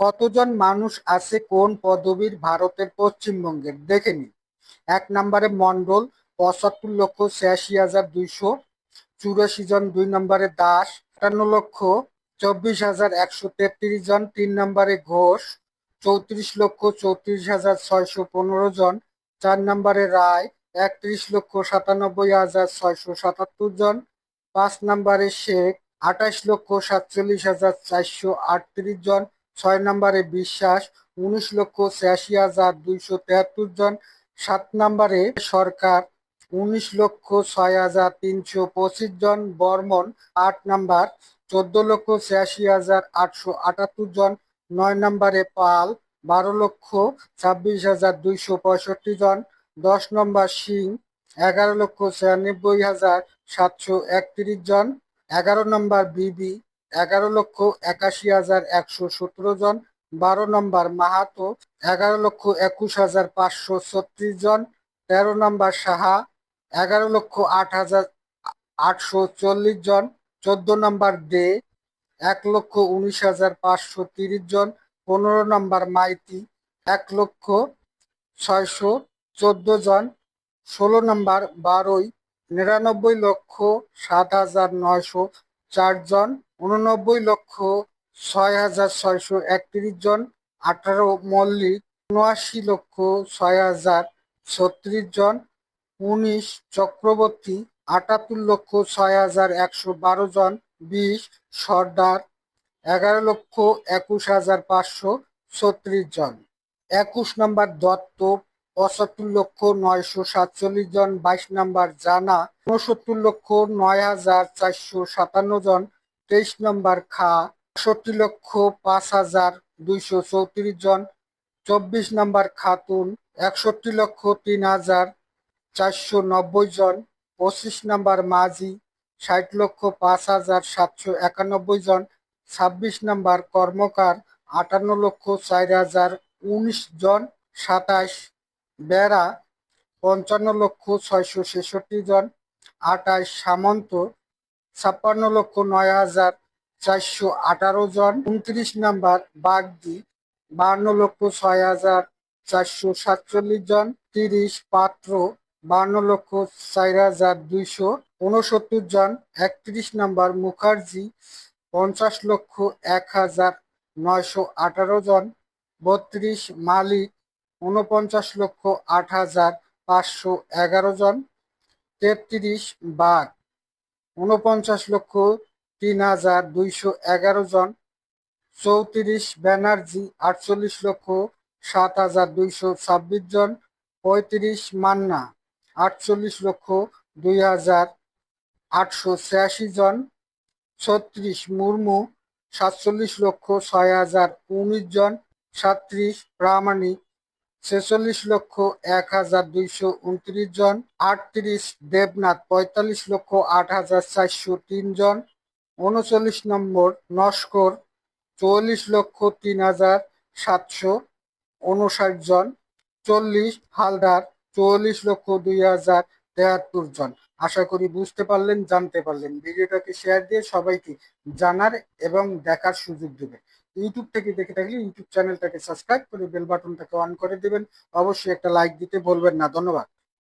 কতজন মানুষ আছে কোন পদবীর ভারতের পশ্চিমবঙ্গের? দেখে নিন। এক নম্বরে মন্ডল পঁচাত্তর লক্ষ ছিয়াশি হাজার দুইশো। চুরাশি জন, দুই নম্বরে দাস, আটান্ন লক্ষ চব্বিশ হাজার একশো তেত্রিশ জন। তিন নম্বরে ঘোষ, চৌত্রিশ লক্ষ চৌত্রিশ হাজার ছয়শো পনেরো জন। চার নম্বরে রায়, একত্রিশ লক্ষ সাতানব্বই হাজার ছয়শো সাতাত্তর জন। পাঁচ নম্বরে শেখ, আঠাশ লক্ষ সাতচল্লিশ হাজার চারশো আটত্রিশ জন। ছয় নম্বরে বিশ্বাস, উনিশ লক্ষ ছিয়াশি হাজার দুইশো তেহাত্তর জন। সাত নম্বরে সরকার, উনিশ লক্ষ ছয় হাজার তিনশো পঁচিশ জন। বর্মন, আট নাম্বার, চোদ্দ লক্ষ ছিয়াশি হাজার আটশো আটাত্তর জন। নয় নম্বরে পাল, বারো লক্ষ ছাব্বিশ হাজার দুইশো পঁয়ষট্টি জন। দশ নম্বর সিং, এগারো লক্ষ ছিয়ানব্বই হাজার সাতশো একত্রিশ জন। এগারো নম্বর বিবি এগারো লক্ষ একাশি হাজার একশো সতেরো জন। বারো নম্বর মাহাতো এগারো লক্ষ একুশ হাজার পাঁচশো ছত্রিশ জন। তেরো নম্বর সাহা এগারো লক্ষ আট হাজার আটশো চল্লিশ জন। চোদ্দ নম্বর দে এক লক্ষ উনিশ হাজার পাঁচশো তিরিশ জন। পনেরো নম্বর মাইতি এক লক্ষ ছয়শো চোদ্দ জন। ষোলো নম্বর বারোই নিরানব্বই লক্ষ সাত হাজার নয়শো চারজন উননব্বই লক্ষ ছয় হাজার ছয়শো একত্রিশ জন, আঠারো মল্লিক উনআশি লক্ষ ছয় হাজার ছত্রিশ জন, উনিশ চক্রবর্তী আটাত্তর লক্ষ ছয় হাজার একশো বারো জন, বিশ সর্দার, এগারো লক্ষ একুশ হাজার পাঁচশো ছত্রিশ জন। একুশ নম্বর দত্ত, পঁচাত্তর লক্ষ নয়শো সাতচল্লিশ জন, বাইশ নম্বর জানা, উনসত্তর লক্ষ নয় হাজার চারশো সাতান্ন জন তেইশ নম্বর খা বাষট্টি লক্ষ পাঁচ হাজার দুইশো চৌত্রিশ জন। চব্বিশ নম্বর খাতুন, একষট্টি লক্ষ তিন হাজার চারশো নব্বই জন। পঁচিশ নম্বর মাঝি, ষাট লক্ষ পাঁচ হাজার সাতশো একানব্বই জন। ছাব্বিশ নম্বর কর্মকার, আটান্ন লক্ষ চার হাজার উনিশ জন। সাতাশ বেড়া, পঞ্চান্ন লক্ষ ছয়শো ছেষট্টি জন। আটাশ সামন্ত ছাপ্পান্ন লক্ষ নয় হাজার চারশো আঠারো জন। উনত্রিশ নাম্বার বাগদি বান্ন লক্ষ ছয় হাজার চারশো সাতচল্লিশ জন। তিরিশ পাত্র বান্ন লক্ষ চার হাজার দুইশো উনসত্তর জন। একত্রিশ নাম্বার মুখার্জি, পঞ্চাশ লক্ষ এক হাজার নয়শো আঠারো জন। বত্রিশ মালিক, উনপঞ্চাশ লক্ষ আট হাজার পাঁচশো এগারো জন। তেত্রিশ বাঘ উনপঞ্চাশ লক্ষ তিন হাজার দুইশো এগারো জন। চৌত্রিশ ব্যানার্জি, আটচল্লিশ লক্ষ সাত হাজার দুইশো ছাব্বিশ জন। পঁয়ত্রিশ মান্না, আটচল্লিশ লক্ষ দুই হাজার আটশো ছিয়াশি জন। ছত্রিশ মুর্মু, সাতচল্লিশ লক্ষ ছয় হাজার উনিশ জন। সাত্রিশ প্রামাণিক ছেচল্লিশ লক্ষ এক হাজার দুইশো উনত্রিশ জন। আটত্রিশ দেবনাথ পঁয়তাল্লিশ লক্ষ আট হাজার চারশো তিন জন। উনচল্লিশ নম্বর নস্কর চল্লিশ লক্ষ তিন হাজার সাতশো উনষাট জন। চল্লিশ হালদার চল্লিশ লক্ষ দুই হাজার তেহাত্তর জন। আশা করি বুঝতে পারলেন, জানতে পারলেন। ভিডিওটাকে শেয়ার দিয়ে সবাইকে জানার এবং দেখার সুযোগ দেবে ইউটিউব থেকে দেখে থাকলে ইউটিউব চ্যানেলটাকে সাবস্ক্রাইব করে বেল বাটনটাকে অন করে দেবেন। অবশ্যই একটা লাইক দিতে বলবেন না। ধন্যবাদ।